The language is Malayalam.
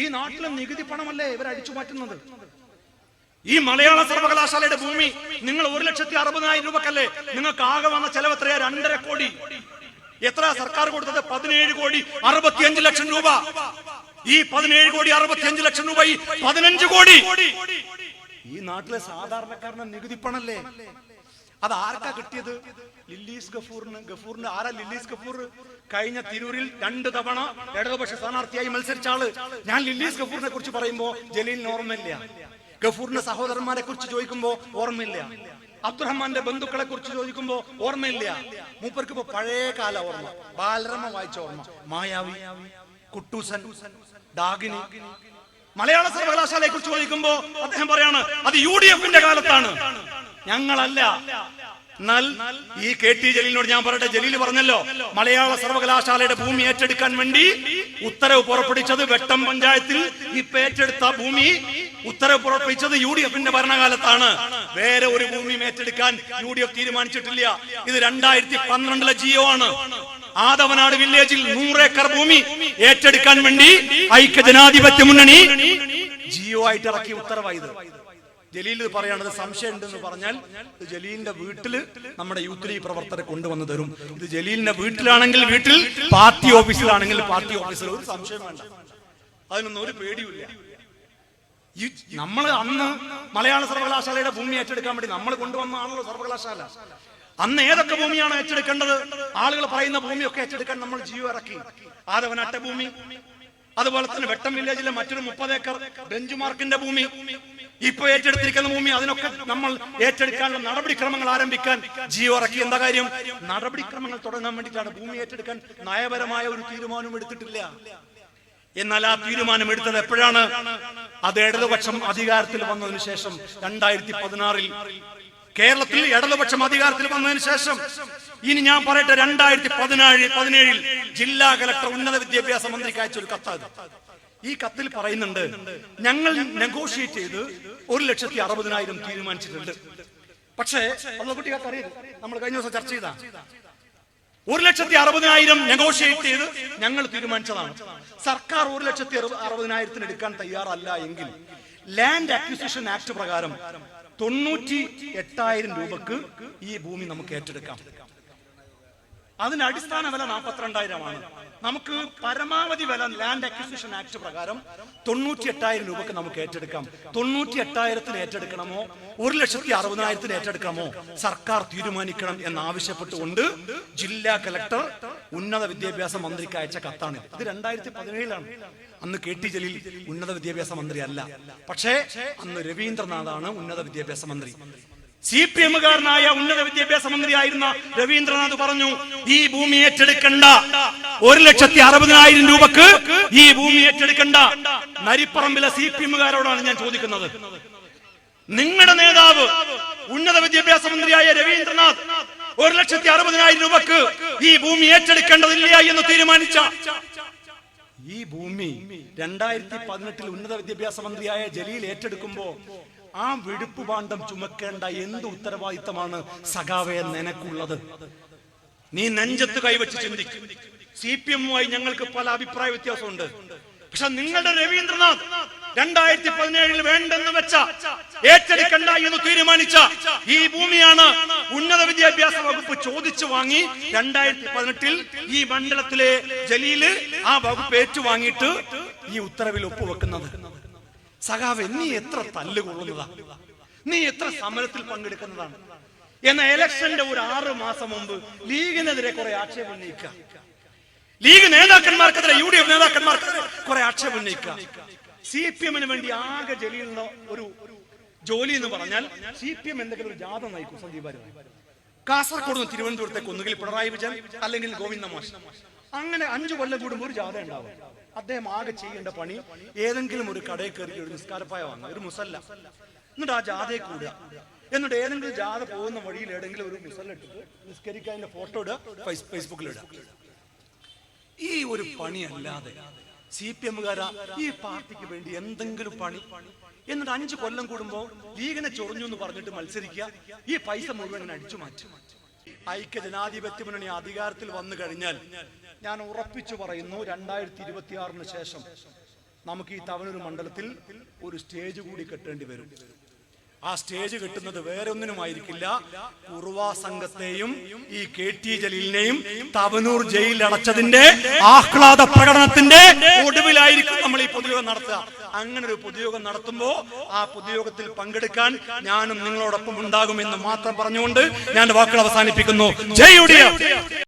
ഈ നാട്ടിലെ നികുതി പണമല്ലേ ഇവർ അടിച്ചു മാറ്റുന്നത്? ഈ മലയാള സർവകലാശാലയുടെ ഭൂമി നിങ്ങൾ ഒരു ലക്ഷത്തി അറുപതിനായിരം രൂപക്കല്ലേ? നിങ്ങൾക്ക് ആകെ വന്ന ചെലവ് എത്രയാ? രണ്ടര കോടി. എത്ര? സർക്കാർ കൊടുത്തത് പതിനേഴ് കോടി അറുപത്തിയഞ്ച് ലക്ഷം രൂപ. ഈ പതിനേഴ് കോടി അറുപത്തിയഞ്ച് ലക്ഷം രൂപ ഈ പതിനഞ്ച് കോടി. ഈ നാട്ടിലെ സാധാരണക്കാരന് നികുതി പണല്ലേ? അത് ആർക്കാ കിട്ടിയത്? ലില്ലീസ് ഗഫൂറിന്. ഗഫൂറിന് ആരാ ലില്ലീസ് ഗഫൂർ? കഴിഞ്ഞ തിരൂരിൽ രണ്ട് തവണ ഇടതുപക്ഷ സ്ഥാനാർത്ഥിയായി മത്സരിച്ച ആൾ. ഞാൻ ലില്ലീസ് ഗഫൂറിനെ കുറിച്ച് പറയുമ്പോ ജലീലിന് ഓർമ്മയില്ല. ഗഫൂറിന്റെ സഹോദരന്മാരെ കുറിച്ച് ചോദിക്കുമ്പോ ഓർമ്മയില്ല. അബ്ദുറഹ്മാന്റെ ബന്ധുക്കളെ കുറിച്ച് ചോദിക്കുമ്പോ ഓർമ്മയില്ല. മൂപ്പർക്ക് ഇപ്പൊ പഴയ കാല ഓർമ്മ. ബാലരമ വായിച്ച ഓർമ്മ. മായാവി കുട്ടൂസൻ ഡാഗിനി മലയാള സർവകലാശാലയെ കുറിച്ച് ചോദിക്കുമ്പോ അദ്ദേഹം പറയാണ് അത് യു ഡി എഫിന്റെ കാലത്താണ്. ഞങ്ങളല്ല. എന്നാൽ ഈ കെ ടി ജലീലിനോട് ഞാൻ പറയട്ടെ ജലീൽ പറഞ്ഞല്ലോ മലയാള സർവകലാശാലയുടെ ഭൂമി ഏറ്റെടുക്കാൻ വേണ്ടി ഉത്തരവ് പുറപ്പെടുവിച്ചത് വെട്ടം പഞ്ചായത്തിൽ ഇപ്പൊ ഏറ്റെടുത്ത ഭൂമി ഉത്തരവ് പുറപ്പെടുവിച്ചത് യു ഡി എഫിന്റെ ഭരണകാലത്താണ്. വേറെ ഒരു ഭൂമിയും ഏറ്റെടുക്കാൻ യു ഡി എഫ് തീരുമാനിച്ചിട്ടില്ല. ഇത് രണ്ടായിരത്തി പന്ത്രണ്ടിലെ ജിയോ ആണ്. ആദവനാട് വില്ലേജിൽ നൂറേക്കർ ഭൂമി ഏറ്റെടുക്കാൻ വേണ്ടി ഐക്യ ജനാധിപത്യ മുന്നണി ജിയോ ആയിട്ട് ഇറക്കിയ ഉത്തരവായത് ജലീൽ പറയണത് സംശയം ഉണ്ടെന്ന് പറഞ്ഞാൽ ഇത് ജലീലിന്റെ വീട്ടിൽ നമ്മുടെ യൂത്ത് ലീഗ് പ്രവർത്തകരെ കൊണ്ടുവന്ന് തരും. ഇത് ജലീലിന്റെ വീട്ടിലാണെങ്കിൽ വീട്ടിൽ പാർട്ടി ഓഫീസിലാണെങ്കിൽ പാർട്ടി ഓഫീസിൽ. ഒരു സംശയം വേണ്ട. അതിനൊന്നും ഒരു പേടിയില്ല നമ്മൾ അന്ന് മലയാള സർവകലാശാലയുടെ ഭൂമി ഏറ്റെടുക്കാൻ വേണ്ടി നമ്മൾ കൊണ്ടുവന്നാണല്ലോ സർവകലാശാല. അന്ന് ഏതൊക്കെ ഭൂമിയാണ് ഏറ്റെടുക്കേണ്ടത്? ആളുകൾ പറയുന്ന ഭൂമിയൊക്കെ ഏറ്റെടുക്കാൻ നമ്മൾ ജിയോ ഇറക്കി. ആദവനാട്ട ഭൂമി. അതുപോലെ തന്നെ വെട്ടം വില്ലേജിലെ മറ്റൊരു മുപ്പത് ഏക്കർ ബെഞ്ച് മാർക്കിന്റെ ഭൂമി. ഇപ്പൊ ഏറ്റെടുത്തിരിക്കുന്ന ഭൂമി അതിനൊക്കെ നമ്മൾ ഏറ്റെടുക്കാനുള്ള നടപടിക്രമങ്ങൾ ആരംഭിക്കാൻ ജിയോ ഇറക്കി. എന്താ കാര്യം? നടപടിക്രമങ്ങൾ തുടങ്ങാൻ വേണ്ടിയിട്ടാണ് ഭൂമി ഏറ്റെടുക്കാൻ നയപരമായ ഒരു തീരുമാനവും എടുത്തിട്ടില്ല. എന്നാൽ ആ തീരുമാനം എടുത്തത് എപ്പോഴാണ്? അത് ഇടതുപക്ഷം അധികാരത്തിൽ വന്നതിന് ശേഷം രണ്ടായിരത്തി പതിനാറിൽ. കേരളത്തിൽ ഇടതുപക്ഷം അധികാരത്തിൽ വന്നതിന് ശേഷം ഇനി ഞാൻ പറയട്ടെ രണ്ടായിരത്തി പതിനാല് പതിനേഴിൽ ജില്ലാ കലക്ടർ ഉന്നത വിദ്യാഭ്യാസ മന്ത്രിക്ക് അയച്ച ഒരു ഈ കത്തിൽ പറയുന്നുണ്ട് ഞങ്ങൾ നെഗോഷിയേറ്റ് ചെയ്ത് ഒരു ലക്ഷത്തി അറുപതിനായിരം തീരുമാനിച്ചിട്ടുണ്ട്. പക്ഷേ കുട്ടികൾക്ക് നമ്മൾ കഴിഞ്ഞ ദിവസം ചർച്ച ചെയ്ത. ഒരു ലക്ഷത്തി അറുപതിനായിരം നെഗോഷിയേറ്റ് ചെയ്ത് ഞങ്ങൾ തീരുമാനിച്ചതാണ്. സർക്കാർ ഒരു ലക്ഷത്തി അറുപതിനായിരത്തിന് എടുക്കാൻ തയ്യാറല്ല എങ്കിൽ ലാൻഡ് അക്വിസിഷൻ ആക്ട് പ്രകാരം തൊണ്ണൂറ്റി എട്ടായിരം രൂപക്ക് ഈ ഭൂമി നമുക്ക് ഏറ്റെടുക്കാം. അതിന്റെ അടിസ്ഥാന വില നാൽപ്പത്തിരണ്ടായിരമാണ് നമുക്ക് പരമാവധി വില ലാൻഡ് അക്വിസിഷൻ ആക്ട് പ്രകാരം തൊണ്ണൂറ്റി എട്ടായിരം രൂപക്ക് നമുക്ക് ഏറ്റെടുക്കാം. തൊണ്ണൂറ്റി എട്ടായിരത്തിന് ഏറ്റെടുക്കണമോ? ഒരു ലക്ഷത്തി അറുപതിനായിരത്തിന് ഏറ്റെടുക്കണമോ സർക്കാർ തീരുമാനിക്കണം എന്നാവശ്യപ്പെട്ടുകൊണ്ട് ജില്ലാ കലക്ടർ ഉന്നത വിദ്യാഭ്യാസ മന്ത്രിക്ക് അയച്ച കത്താണ് ഇത്. രണ്ടായിരത്തി പതിനേഴിലാണ് അന്ന് കെ ടി ജലീൽ ഉന്നത വിദ്യാഭ്യാസ മന്ത്രി അല്ല പക്ഷേ അന്ന് രവീന്ദ്രനാഥാണ് ഉന്നത വിദ്യാഭ്യാസ മന്ത്രി. സി പി എമ്മുകാരനായ ഉന്നത വിദ്യാഭ്യാസ മന്ത്രിയായിരുന്ന രവീന്ദ്രനാഥ് പറഞ്ഞു ഈ ഭൂമി ഏറ്റെടുക്കണ്ട. ഒരു ലക്ഷത്തി അറുപതിനായിരം രൂപക്ക് ഈ ഭൂമി ഏറ്റെടുക്കണ്ട. നരിപ്പറമ്പിലെ സി പി എമ്മുകാരോടാണ് ഞാൻ ചോദിക്കുന്നത്. നിങ്ങളുടെ നേതാവ് ഉന്നത വിദ്യാഭ്യാസ മന്ത്രിയായ രവീന്ദ്രനാഥ് ഒരു ലക്ഷത്തി അറുപതിനായിരം രൂപക്ക് ഈ ഭൂമി ഏറ്റെടുക്കേണ്ടതില്ല എന്ന് തീരുമാനിച്ച ഈ ഭൂമി രണ്ടായിരത്തി പതിനെട്ടിൽ ഉന്നത വിദ്യാഭ്യാസ മന്ത്രിയായ ജലീൽ ഏറ്റെടുക്കുമ്പോ ആ വെടുപ്പ് പാണ്ഡം ചുമക്കേണ്ട എന്ത് ഉത്തരവാദിത്തമാണ് സഖാവെ നിനക്കുള്ളത്? നീ നെഞ്ചത്ത് കൈവച്ച് ചിന്തിക്കും. സി പി എമ്മുമായി ഞങ്ങൾക്ക് പല അഭിപ്രായ വ്യത്യാസമുണ്ട്. പക്ഷെ നിങ്ങളുടെ രവീന്ദ്രനാഥ് രണ്ടായിരത്തി പതിനേഴിൽ വേണ്ടെന്ന് വെച്ച ഏറ്റെടുക്കണ്ട എന്ന് തീരുമാനിച്ച ഈ ഭൂമിയാണ് ഉന്നത വിദ്യാഭ്യാസ വകുപ്പ് ചോദിച്ചു വാങ്ങി രണ്ടായിരത്തി പതിനെട്ടിൽ ഈ മണ്ഡലത്തിലെ ജലീൽ ആ വകുപ്പ് ഏറ്റുവാങ്ങിയിട്ട് ഈ ഉത്തരവിൽ ഒപ്പുവെക്കുന്നത്. സഖാവ് നീ എത്ര തല്ലുകൊള്ളുന്നതാ? നീ എത്ര സമരത്തിൽ പങ്കെടുക്കുന്നതാണ്? എന്ന ഇലക്ഷന്റെ ഒരു ആറ് മാസം മുമ്പ് ലീഗിനെതിരെ കുറെ ആക്ഷേപം ഉന്നയിക്കുക. ലീഗ് നേതാക്കന്മാർക്കെതിരെ യു ഡി എഫ് നേതാക്കന്മാർക്കെതിരെ കുറെ ആക്ഷേപം ഉന്നയിക്കുക. സി പി എമ്മിന് വേണ്ടി ആകെ ജലിയുള്ള ഒരു ജോലി എന്ന് പറഞ്ഞാൽ സി പി എം എന്തെങ്കിലും ഒരു ജാഥ നയിക്കും സന്ദീപ്. കാസർഗോഡ് നിന്ന് തിരുവനന്തപുരത്തേക്ക് ഒന്നുകിൽ പിണറായി വിജയൻ അല്ലെങ്കിൽ ഗോവിന്ദ മാഷ്. അങ്ങനെ അഞ്ചു കൊല്ലം കൂടുമ്പോൾ ഒരു ജാഥ ഉണ്ടാവും. അദ്ദേഹം ആകെ ചെയ്യേണ്ട പണി ഏതെങ്കിലും ഒരു കടയിൽ കയറി ഒരു നിസ്കാരപ്പായ വാങ്ങുക ഒരു മുസല്ല. എന്നിട്ട് ആ ജാഥയെ കൂടുക. എന്നിട്ട് ഏതെങ്കിലും ജാഥ പോകുന്ന വഴിയിൽ ഏതെങ്കിലും ഒരു മുസല്ല ഇട്ടിട്ട് നിസ്കരിക്കാതിന്റെ ഫോട്ടോ ഇടുക ഫേസ്- ഫേസ്ബുക്കിൽ ഇടുക. ഈ ഒരു പണിയല്ലാതെ സി പി എമ്മുകാരാ ഈ പാർട്ടിക്ക് വേണ്ടി എന്തെങ്കിലും പണി? എന്നിട്ട് അഞ്ചു കൊല്ലം കൂടുമ്പോ ലീഗിനെ ചൊറിഞ്ഞു എന്ന് പറഞ്ഞിട്ട് മത്സരിക്കുക ഈ പൈസ മുഴുവൻ അടിച്ചു മാറ്റും. ഐക്യ ജനാധിപത്യ മുന്നണി അധികാരത്തിൽ വന്നു കഴിഞ്ഞാൽ ഞാൻ ഉറപ്പിച്ചു പറയുന്നു രണ്ടായിരത്തി ഇരുപത്തി ആറിന് ശേഷം നമുക്ക് ഈ തവനൂർ മണ്ഡലത്തിൽ ഒരു സ്റ്റേജ് കൂടി കെട്ടേണ്ടി വരും. ആ സ്റ്റേജ് കിട്ടുന്നത് വേറെ ഒന്നിനുമായിരിക്കില്ല. കുറുവാ സംഘത്തെയും ഈ കെ ടി ജലീലിനെയും തവനൂർ ജയിലിൽ അടച്ചതിന്റെ ആഹ്ലാദ പ്രകടനത്തിന്റെ ഒടുവിലായിരിക്കും നമ്മൾ ഈ പൊതുയോഗം നടത്തുക. അങ്ങനെ ഒരു പൊതുയോഗം നടത്തുമ്പോൾ ആ പൊതുയോഗത്തിൽ പങ്കെടുക്കാൻ ഞാനും നിങ്ങളോടൊപ്പം ഉണ്ടാകുമെന്ന് മാത്രം പറഞ്ഞുകൊണ്ട് ഞാൻ വാക്കുകൾ അവസാനിപ്പിക്കുന്നു. ജയ്